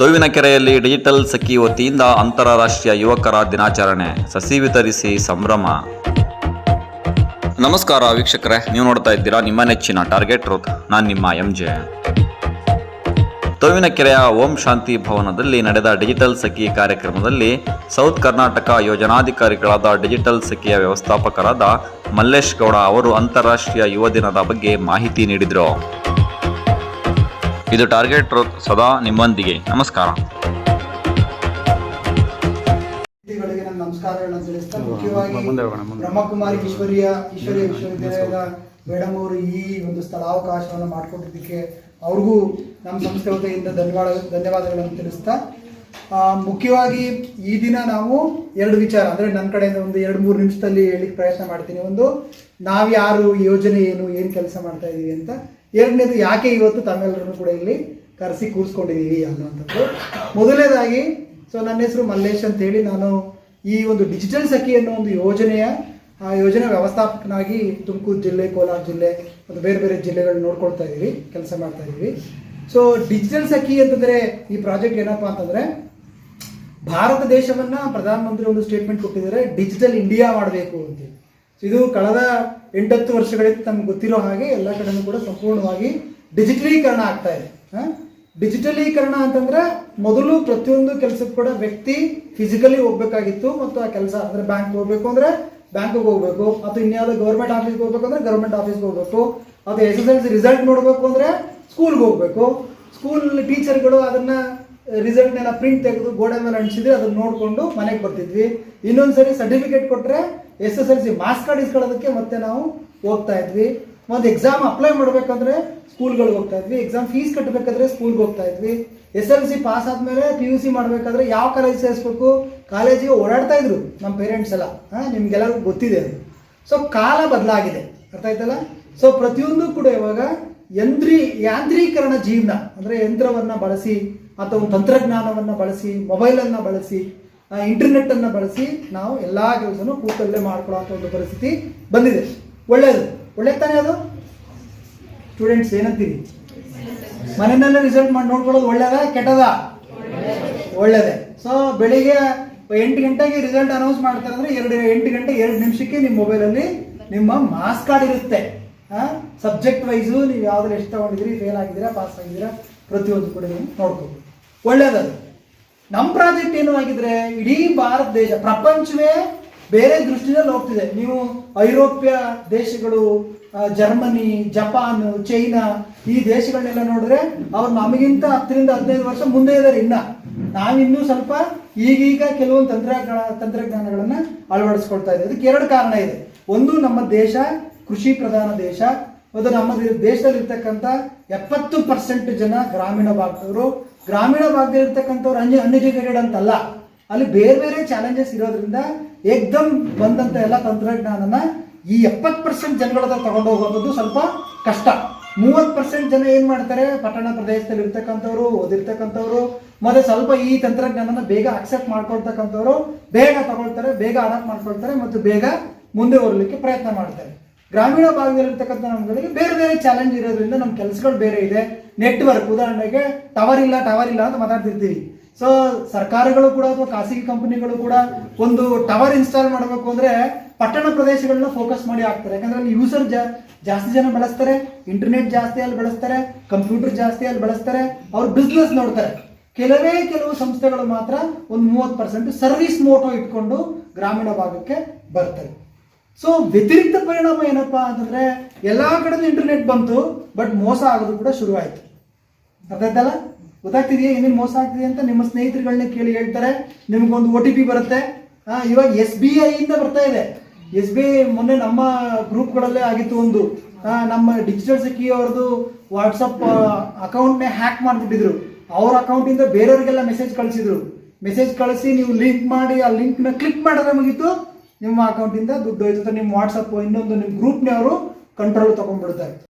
ತೊಯ್ವಿನಕೆರೆಯಲ್ಲಿ digital ಸಖಿ ವತಿಯಿಂದ ಅಂತಾರಾಷ್ಟ್ರೀಯ ಯುವಕರ ದಿನಾಚರಣೆ. ಸಸಿ ವಿತರಿಸಿ ಸಂಭ್ರಮ. ನಮಸ್ಕಾರ ವೀಕ್ಷಕರೇ, ನೀವು ನೋಡ್ತಾ ಇದ್ದೀರಾ ನಿಮ್ಮ ನೆಚ್ಚಿನ ಟಾರ್ಗೆಟ್ ರೂತ್ ನಾನು ನಿಮ್ಮ ಎಂ ಜೆ. ತೊವಿನಕೆರೆಯ ಓಂ ಶಾಂತಿ ಭವನದಲ್ಲಿ ನಡೆದ ಡಿಜಿಟಲ್ ಸಖಿ ಕಾರ್ಯಕ್ರಮದಲ್ಲಿ ಸೌತ್ ಕರ್ನಾಟಕ ಯೋಜನಾಧಿಕಾರಿಗಳಾದ ಡಿಜಿಟಲ್ ಸಖಿಯ ವ್ಯವಸ್ಥಾಪಕರಾದ ಮಲ್ಲೇಶ್ ಗೌಡ ಅವರು ಅಂತಾರಾಷ್ಟ್ರೀಯ ಯುವ ದಿನದ ಬಗ್ಗೆ ಮಾಹಿತಿ ನೀಡಿದರು. ಇದು ಟಾರ್ಗೆಟ್ ಸದಾ ನಿಮ್ಮೊಂದಿಗೆ. ನಮಸ್ಕಾರ. ನಮಸ್ಕಾರಗಳನ್ನು ತಿಳಿಸ್ತಾ ಮುಖ್ಯವಾಗಿ ಬ್ರಹ್ಮಕುಮಾರಿ ಈಶ್ವರಿಯ ಈಶ್ವರಿಯ ವಿಶ್ವವಿದ್ಯಾಲಯದ ಮೇಡಮ್ ಅವರು ಈ ಒಂದು ಸ್ಥಳಾವಕಾಶವನ್ನು ಮಾಡಿಕೊಟ್ಟಿದ್ದಕ್ಕೆ ಅವ್ರಿಗೂ ನಮ್ಮ ಸಂಸ್ಥೆ ವತಿಯಿಂದ ಧನ್ಯವಾದ ಧನ್ಯವಾದಗಳನ್ನು ತಿಳಿಸ್ತಾ ಆ, ಮುಖ್ಯವಾಗಿ ಈ ದಿನ ನಾವು ಎರಡು ವಿಚಾರ ಅಂದರೆ ನನ್ನ ಕಡೆಯಿಂದ ಒಂದು ಎರಡು ಮೂರು ನಿಮಿಷದಲ್ಲಿ ಹೇಳಿಕ್ಕೆ ಪ್ರಯತ್ನ ಮಾಡ್ತೀನಿ. ಒಂದು ನಾವು ಯಾರು ಯೋಜನೆ ಏನು ಏನು ಕೆಲಸ ಮಾಡ್ತಾ ಇದ್ದೀವಿ ಅಂತ. ಎರಡನೇದು ಯಾಕೆ ಇವತ್ತು ತಮ್ಮೆಲ್ಲರನ್ನು ಕೂಡ ಇಲ್ಲಿ ಕರೆಸಿ ಕೂರಿಸ್ಕೊಂಡಿದ್ದೀವಿ ಅನ್ನುವಂಥದ್ದು. ಮೊದಲನೇದಾಗಿ, ಸೊ ನನ್ನ ಹೆಸರು ಮಲ್ಲೇಶ್ ಅಂತ ಹೇಳಿ ನಾನು ಈ ಒಂದು ಡಿಜಿಟಲ್ ಸಖಿ ಅನ್ನೋ ಒಂದು ಯೋಜನೆಯ, ಆ ಯೋಜನೆ ವ್ಯವಸ್ಥಾಪಕನಾಗಿ ತುಮಕೂರು ಜಿಲ್ಲೆ, ಕೋಲಾರ ಜಿಲ್ಲೆ ಮತ್ತು ಬೇರೆ ಬೇರೆ ಜಿಲ್ಲೆಗಳನ್ನ ನೋಡ್ಕೊಳ್ತಾ ಇದ್ದೀವಿ, ಕೆಲಸ ಮಾಡ್ತಾ ಇದ್ದೀವಿ. ಸೊ ಡಿಜಿಟಲ್ ಸಖಿ ಅಂತಂದರೆ ಈ ಪ್ರಾಜೆಕ್ಟ್ ಏನಪ್ಪ ಅಂತಂದರೆ, ಭಾರತ ದೇಶವನ್ನು ಪ್ರಧಾನಮಂತ್ರಿ ಒಂದು ಸ್ಟೇಟ್ಮೆಂಟ್ ಕೊಟ್ಟಿದ್ದಾರೆ, ಡಿಜಿಟಲ್ ಇಂಡಿಯಾ ಮಾಡಬೇಕು ಅಂತ ಸೊ ಇದು ಕಳೆದ ಎಂಟತ್ತು ವರ್ಷಗಳಿಂದ ನಮ್ಗೆ ಗೊತ್ತಿರೋ ಹಾಗೆ ಎಲ್ಲ ಕಡೆನೂ ಕೂಡ ಸಂಪೂರ್ಣವಾಗಿ ಡಿಜಿಟಲೀಕರಣ ಆಗ್ತಾ ಇದೆ? ಡಿಜಿಟಲೀಕರಣ ಅಂತಂದ್ರೆ ಮೊದಲು ಪ್ರತಿಯೊಂದು ಕೆಲಸಕ್ಕೂ ಕೂಡ ವ್ಯಕ್ತಿ ಫಿಸಿಕಲಿ ಹೋಗ್ಬೇಕಾಗಿತ್ತು ಮತ್ತು ಆ ಕೆಲಸ ಅಂದ್ರೆ ಬ್ಯಾಂಕ್ ಹೋಗ್ಬೇಕು ಅಂದ್ರೆ ಬ್ಯಾಂಕ್ಗೆ ಹೋಗ್ಬೇಕು, ಅಥವಾ ಇನ್ಯಾವುದೋ ಗೌರ್ಮೆಂಟ್ ಆಫೀಸ್ಗೆ ಹೋಗ್ಬೇಕು ಅಂದ್ರೆ ಗೌರ್ಮೆಂಟ್ ಆಫೀಸ್ಗೆ ಹೋಗ್ಬೇಕು, ಅಥವಾ S S L C result ನೋಡಬೇಕು ಅಂದ್ರೆ ಸ್ಕೂಲ್ಗೆ ಹೋಗ್ಬೇಕು ಸ್ಕೂಲ್ ಟೀಚರ್ಗಳು ಅದನ್ನ ರಿಸಲ್ಟ್ನೆಲ್ಲ ಪ್ರಿಂಟ್ ತೆಗೆದು ಗೋಡೆ ಮೇಲೆ ಅಂಟಿಸಿದ್ರೆ ಅದನ್ನ ನೋಡಿಕೊಂಡು ಮನೆಗೆ ಬರ್ತಿದ್ವಿ. ಇನ್ನೊಂದ್ಸರಿ ಸರ್ಟಿಫಿಕೇಟ್ ಕೊಟ್ಟರೆ S S L C marks card ಇಸ್ಕೊಳ್ಳೋದಕ್ಕೆ ಮತ್ತೆ ನಾವು ಹೋಗ್ತಾ ಇದ್ವಿ. ಒಂದು ಎಕ್ಸಾಮ್ ಅಪ್ಲೈ ಮಾಡಬೇಕಂದ್ರೆ ಸ್ಕೂಲ್ಗಳಿಗೆ ಹೋಗ್ತಾ ಇದ್ವಿ. ಎಕ್ಸಾಮ್ ಫೀಸ್ ಕಟ್ಟಬೇಕಾದ್ರೆ ಸ್ಕೂಲ್ಗೆ ಹೋಗ್ತಾ ಇದ್ವಿ. ಎಸ್ ಎಲ್ ಸಿ ಪಾಸ್ ಆದಮೇಲೆ ಪಿ ಯು ಸಿ ಮಾಡಬೇಕಾದ್ರೆ ಯಾವ ಕಾಲೇಜ್ ಸೇರಿಸ್ಬೇಕು? ಕಾಲೇಜಿಗೆ ಓಡಾಡ್ತಾ ಇದ್ರು ನಮ್ಮ ಪೇರೆಂಟ್ಸ್ ಎಲ್ಲ. ಹಾಂ, ನಿಮ್ಗೆಲ್ಲರಿಗೂ ಗೊತ್ತಿದೆ ಅದು. ಸೊ ಕಾಲ ಬದಲಾಗಿದೆ. ಅರ್ಥ ಆಯ್ತಲ್ಲ? ಸೊ ಪ್ರತಿಯೊಂದು ಕೂಡ ಇವಾಗ ಯಂತ್ರೀ ಯಾಂತ್ರೀಕರಣ ಜೀವನ, ಅಂದರೆ ಯಂತ್ರವನ್ನು ಬಳಸಿ ಅಥವಾ ತಂತ್ರಜ್ಞಾನವನ್ನು ಬಳಸಿ, ಮೊಬೈಲನ್ನು ಬಳಸಿ ಇಂಟರ್ನೆಟ್ಟನ್ನು ಬಳಸಿ ನಾವು ಎಲ್ಲ ಕೆಲಸನೂ ಕೂತಲ್ಲೇ ಮಾಡ್ಕೊಳ್ಳೋ ಒಂದು ಪರಿಸ್ಥಿತಿ ಬಂದಿದೆ. ಒಳ್ಳೆಯದು ಒಳ್ಳೆಯ ತಾನೇ ಅದು? ಸ್ಟೂಡೆಂಟ್ಸ್ ಏನಂತೀರಿ? ಮನೆಯಲ್ಲೇ ರಿಸಲ್ಟ್ ಮಾಡಿ ನೋಡ್ಕೊಳ್ಳೋದು ಒಳ್ಳೆಯದಾ ಕೆಟ್ಟದ? ಒಳ್ಳೇದೇ. ಸೊ ಬೆಳಿಗ್ಗೆ ಎಂಟು ಗಂಟೆಗೆ ರಿಸಲ್ಟ್ ಅನೌನ್ಸ್ ಮಾಡ್ತಾರೆ ಅಂದ್ರೆ ಎರಡು, ಎಂಟು ಗಂಟೆ ಎರಡು ನಿಮಿಷಕ್ಕೆ ನಿಮ್ಮ ಮೊಬೈಲಲ್ಲಿ ನಿಮ್ಮ ಮಾಸ್ಕ್ ಕಾರ್ಡ್ ಇರುತ್ತೆ. ಸಬ್ಜೆಕ್ಟ್ ವೈಸು ನೀವು ಯಾವ್ದ್ರಲ್ಲಿ ಎಷ್ಟು ತಗೊಂಡಿದ್ರಿ ಫೇಲ್ ಆಗಿದ್ದೀರಾ ಪಾಸ್ ಆಗಿದ್ದೀರಾ, ಪ್ರತಿಯೊಂದು ಕೂಡ ನೀವು ನೋಡ್ಕೋಬೋದು. ಒಳ್ಳೇದದು. ನಮ್ಮ ಪ್ರಾಜೆಕ್ಟ್ ಏನು ಆಗಿದ್ರೆ, ಇಡೀ ಭಾರತ ದೇಶ, ಪ್ರಪಂಚವೇ ಬೇರೆ ದೃಷ್ಟಿಯಲ್ಲಿ ಹೋಗ್ತಿದೆ. ನೀವು ಐರೋಪ್ಯ ದೇಶಗಳು ಜರ್ಮನಿ, ಜಪಾನ್, ಚೈನಾ, ಈ ದೇಶಗಳನ್ನೆಲ್ಲ ನೋಡಿದ್ರೆ ಅವ್ರು ನಮಗಿಂತ ಹತ್ತರಿಂದ ಹದಿನೈದು ವರ್ಷ ಮುಂದೆ ಇದ್ದಾರೆ ಇನ್ನ. ನಾವಿನ್ನೂ ಸ್ವಲ್ಪ ಈಗೀಗ ಕೆಲವೊಂದು ತಂತ್ರಜ್ಞಾನ, ತಂತ್ರಜ್ಞಾನಗಳನ್ನ ಅಳವಡಿಸ್ಕೊಳ್ತಾ ಇದೆ ಅದಕ್ಕೆ ಎರಡು ಕಾರಣ ಇದೆ. ಒಂದು, ನಮ್ಮ ದೇಶ ಕೃಷಿ ಪ್ರಧಾನ ದೇಶ. ಮತ್ತು ನಮ್ಮ ದೇಶದಲ್ಲಿ ಇರ್ತಕ್ಕಂಥ ಎಪ್ಪತ್ತು ಪರ್ಸೆಂಟ್ ಜನ ಗ್ರಾಮೀಣ ಭಾಗದವರು. ಗ್ರಾಮೀಣ ಭಾಗದಲ್ಲಿ ಇರ್ತಕ್ಕಂಥವ್ರು ಅನ್ಯ ಅನ್ಎಜುಕೇಟೆಡ್ ಅಂತಲ್ಲ. ಅಲ್ಲಿ ಬೇರೆ ಬೇರೆ ಚಾಲೆಂಜಸ್ ಇರೋದ್ರಿಂದ ಏಕ್ದಮ್ ಬಂದಂತ ಎಲ್ಲ ತಂತ್ರಜ್ಞಾನನ ಈ ಎಪ್ಪತ್ತು ಪರ್ಸೆಂಟ್ ಜನಗಳ ತಗೊಂಡು ಹೋಗೋದು ಸ್ವಲ್ಪ ಕಷ್ಟ. ಮೂವತ್ತು ಪರ್ಸೆಂಟ್ ಜನ ಏನು ಮಾಡ್ತಾರೆ? ಪಟ್ಟಣ ಪ್ರದೇಶದಲ್ಲಿ ಇರ್ತಕ್ಕಂಥವ್ರು ಓದಿರ್ತಕ್ಕಂಥವ್ರು, ಮತ್ತೆ ಸ್ವಲ್ಪ ಈ ತಂತ್ರಜ್ಞಾನನ ಬೇಗ ಅಕ್ಸೆಪ್ಟ್ ಮಾಡ್ಕೊಳ್ತಕ್ಕಂಥವ್ರು, ಬೇಗ ತಗೊಳ್ತಾರೆ, ಬೇಗ ಅಡಾಪ್ಟ್ ಮಾಡ್ಕೊಳ್ತಾರೆ, ಮತ್ತು ಬೇಗ ಮುಂದೆ ಹೋಗ್ಲಿಕ್ಕೆ ಪ್ರಯತ್ನ ಮಾಡ್ತಾರೆ. ಗ್ರಾಮೀಣ ಭಾಗದಲ್ಲಿರ್ತಕ್ಕಂಥ ನಮ್ಗಳಿಗೆ ಬೇರೆ ಬೇರೆ ಚಾಲೆಂಜ್ ಇರೋದ್ರಿಂದ ನಮ್ಮ ಕೆಲಸಗಳು ಬೇರೆ ಇದೆ. ನೆಟ್ವರ್ಕ್ ಉದಾಹರಣೆಗೆ ಟವರ್ ಇಲ್ಲ ಟವರ್ ಇಲ್ಲ ಅಂತ ಮಾತಾಡ್ತಿರ್ತೀವಿ. ಸೊ ಸರ್ಕಾರಗಳು ಕೂಡ ಅಥವಾ ಖಾಸಗಿ ಕಂಪನಿಗಳು ಕೂಡ ಒಂದು ಟವರ್ ಇನ್ಸ್ಟಾಲ್ ಮಾಡಬೇಕು ಅಂದ್ರೆ ಪಟ್ಟಣ ಪ್ರದೇಶಗಳನ್ನ ಫೋಕಸ್ ಮಾಡಿ ಹಾಕ್ತಾರೆ. ಯಾಕಂದ್ರೆ ಅಲ್ಲಿ ಯೂಸರ್ ಜಾಸ್ತಿ ಜನ ಬಳಸ್ತಾರೆ ಇಂಟರ್ನೆಟ್ ಜಾಸ್ತಿ ಅಲ್ಲಿ ಬಳಸ್ತಾರೆ ಕಂಪ್ಯೂಟರ್ ಜಾಸ್ತಿ ಅಲ್ಲಿ ಬಳಸ್ತಾರೆ, ಅವ್ರು ಬಿಸ್ನೆಸ್ ನೋಡ್ತಾರೆ. ಕೆಲವೇ ಕೆಲವು ಸಂಸ್ಥೆಗಳು ಮಾತ್ರ ಒಂದು ಮೂವತ್ತು ಪರ್ಸೆಂಟ್ ಸರ್ವಿಸ್ ಮೋಟೋ ಇಟ್ಕೊಂಡು ಗ್ರಾಮೀಣ ಭಾಗಕ್ಕೆ ಬರ್ತಾರೆ. ಸೊ ವ್ಯತಿರಿಕ್ತ ಪರಿಣಾಮ ಏನಪ್ಪಾ ಅಂತಂದ್ರೆ, ಎಲ್ಲಾ ಕಡೆ ಇಂಟರ್ನೆಟ್ ಬಂತು ಬಟ್ ಮೋಸ ಆಗೋದು ಕೂಡ ಶುರುವಾಯಿತು. ಅರ್ಥ ಆಯ್ತಲ್ಲ? ಗೊತ್ತಾಗ್ತಿದೆಯಾ ಏನೇನು ಮೋಸ ಆಗ್ತಿದೆ ಅಂತ? ನಿಮ್ಮ ಸ್ನೇಹಿತರುಗಳನ್ನ ಕೇಳಿ ಹೇಳ್ತಾರೆ, ನಿಮ್ಗೊಂದು ಒ ಟಿ ಪಿ ಬರುತ್ತೆ. ಇವಾಗ ಎಸ್ ಬಿ ಐ ಇಂದ ಬರ್ತಾ ಇದೆ. ಎಸ್ ಬಿ ಐ ಮೊನ್ನೆ ನಮ್ಮ ಗ್ರೂಪ್ಗಳಲ್ಲೇ ಆಗಿತ್ತು ಒಂದು. ನಮ್ಮ ಡಿಜಿಟಲ್ ಸಿಕ್ಕಿ ಅವ್ರದ್ದು ವಾಟ್ಸಪ್ ಅಕೌಂಟ್ನೇ ಹ್ಯಾಕ್ ಮಾಡಿಬಿಟ್ಟಿದ್ರು. ಅವ್ರ ಅಕೌಂಟಿಂದ ಬೇರೆಯವರಿಗೆಲ್ಲ ಮೆಸೇಜ್ ಕಳಿಸಿದ್ರು. ಮೆಸೇಜ್ ಕಳಿಸಿ ನೀವು ಲಿಂಕ್ ಮಾಡಿ, ಆ ಲಿಂಕ್ನ ಕ್ಲಿಕ್ ಮಾಡಿದ್ರೆ ಮುಗೀತು. ನಿಮ್ಮ ಅಕೌಂಟಿಂದ ದುಡ್ಡು ಹೋಯ್ತು. ನಿಮ್ಮ ವಾಟ್ಸಪ್ ಇನ್ನೊಂದು ನಿಮ್ಮ ಗ್ರೂಪ್ನವರು ಕಂಟ್ರೋಲ್ ತಗೊಂಡ್ಬಿಡ್ತಾರೆ.